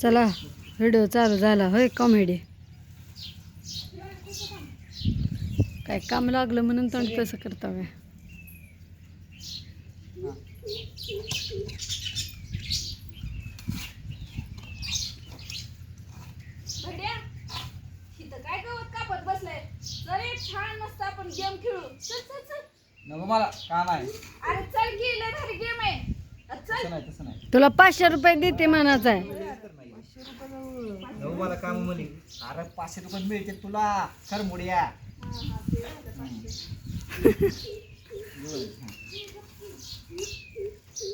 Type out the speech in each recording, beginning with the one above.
चला व्हिडिओ चालू झाला. होय कॉमेडी काय काम लागलं म्हणून तोंड तसं करता व्हय. भड्या इथं काय गवत कापत बसलाय? चल एक छान मस्त आपण गेम खेळू. चल चल चल. नको मला काम आहे. अरे चल भारी गेम आहे. तसं चल नाही तसं नाही. तुला पाचशे रुपये देते म्हणायचं आहे. मला काम म्हणे. अरे पाचशे रुपये मिळते तुला. मुडिया. हा,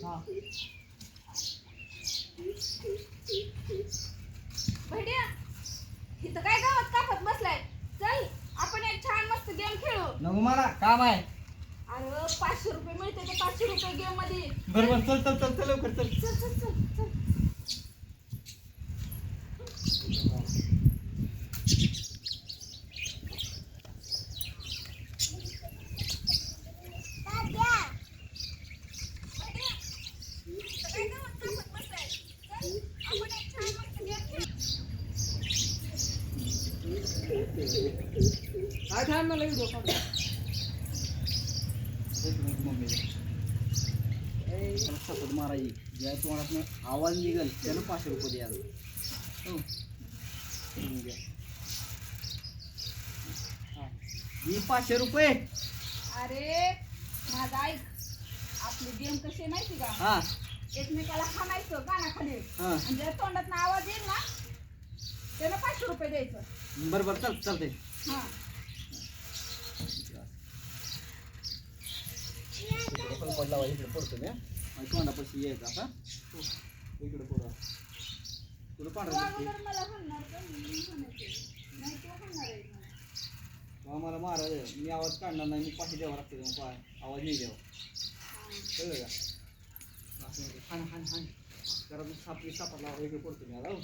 हा, इथं काय गवत कापत बसलाय? चल आपण एक छान मस्त गेम खेळू. नको मला काम आहे. पाचशे रुपये मिळते ते पाचशे रुपये गेममध्ये. बरोबर चल चल चल चल लवकर चल. चल चल चल चल. काय काय मला सपोर्ट मारायची ज्या तोंडात आवाज निघल त्यानं पाचशे रुपये द्यायला हो. पाचशे रुपये. अरे माझा ऐक. आपली गेम कशी आहे माहिती का? हा. एकमेकाला हाणायचं कानाखाली हा. आणि जर तोंडात आवाज येईल ना त्याला पाचशे रुपये द्यायचं. बरं बरं. चल चालतंय हा इकडे पडला बा, इकडे पडतो मी आणि तोंडापाशी यायचं आता इकडे पुढं तुला पांढरा अगोदर मला मारा मी आवाज काढणार नाही मी पाठी द्यावा लागते मग पाय आवाज नाही द्यावा कळलं का असं म्हणजे हाण हाण हाण जरा तू सापली सापडला इकडे पडतो मी आता हो.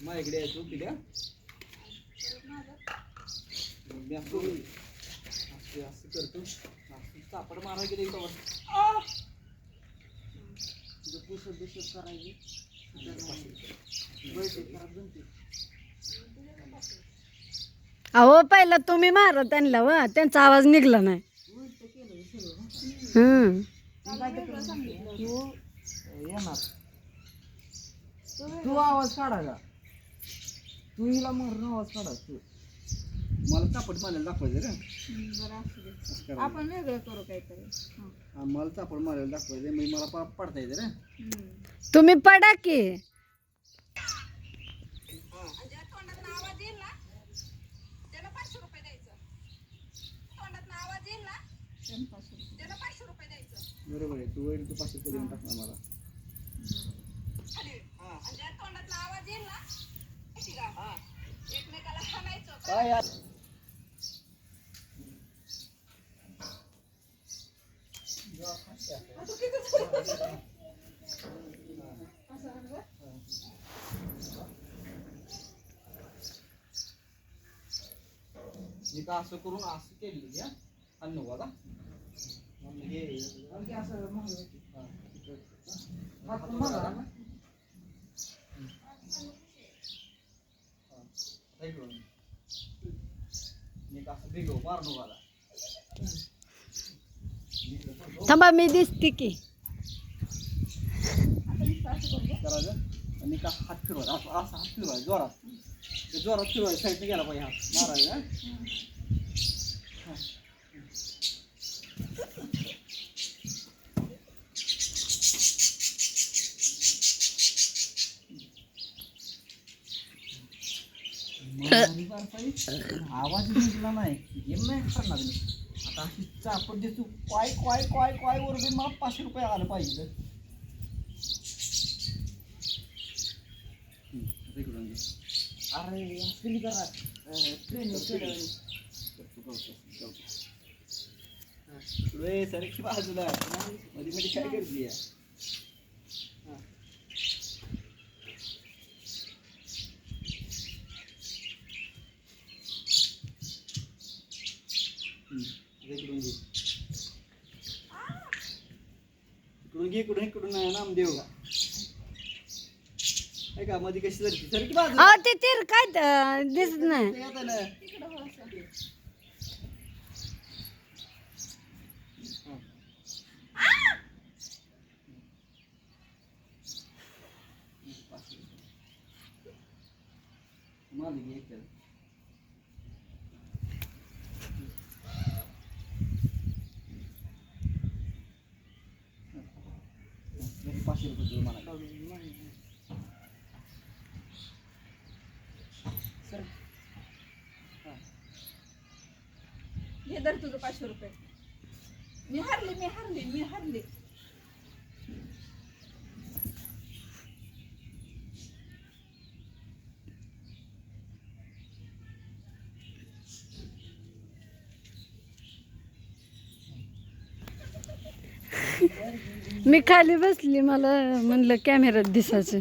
माझ्याकडे यायचो पिढ्या मी असं असं असं करतो. सापड मारा गेले इथं तुझं पुसत बिसत करायची. बैठक खराब जमते. अहो पहिला तुम्ही मारा त्यांना व. त्यांचा आवाज निघला नाही. हम्म. तू येणार. तू आवाज काढा का तू हिला मारून आवाज काढा तू. मला चापट मारायला दाखवायचं रे हम्म, बरं असू दे. असं करायचं. आपण वेगळं करू काहीतरी. हा. हा, मला चापट मारायला दाखवायचं मग मला पा- पडता येते रे. तुम्ही पडा की. आणि ज्या तोंडातनं आवाज येईल ना त्याला पाचशे रुपये द्यायचं. तोंडातनं आवाज येईल ना? त्याला पाचशे रुपये. द्यायचं. बरोबर आहे तू वैर तू पाचशे रुपये देऊन टाकणार मला. आणि ज्या तोंडातनं आवाज येईल ना माहिती का एकमेकाला हाणायचं काय यार इथं असं मी असं करून असं केली घ्या आणि बघा असं मागं होती. बघा थांबा मी दिसते की आता नुसतं असं करू गं. करायचं आणि का हात फिरवायचा असं असं हात फिरवायचा जोरात ते जोरात फिरवायचं साईडने गेला पाहिजे हात मारायचा हा. मारायला आवाज निघला नाही गेम नाही करणार मी आता अशी चापट देतो. काय काय काय काय बी मला पाचशे रुपये आलं पाहिजे. इकडून घे. अरे असं करा ट्रेन सारखी बाजूला. मध्ये मध्ये काय करते? इकडून घे इकडून इकडून नाही नामदेव का आहे का मध्ये कशी सरकी सरकी बाजू अहो ते तीर काय त- दिसत नाही ते आता ना. तिकडं असं. माझं घे एक त्याला. हा, पाचशे रुपये देऊ मला सर हा दर तुझं पाचशे रुपये. मी हारली मी हारली मी हारली. मी खाली बसली मला म्हणलं कॅमेऱ्यात दिसायचं.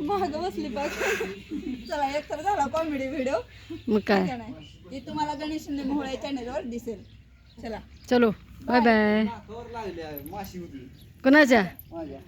महाग बसली बघ. चला एक तर झाला कॉमेडी व्हिडिओ मग काय? ती तुम्हाला गणेश शिंदे मोहळा चॅनलवर दिसेल. चला. चलो बाय बाय माशी होती. कोणाच्या? माझ्या.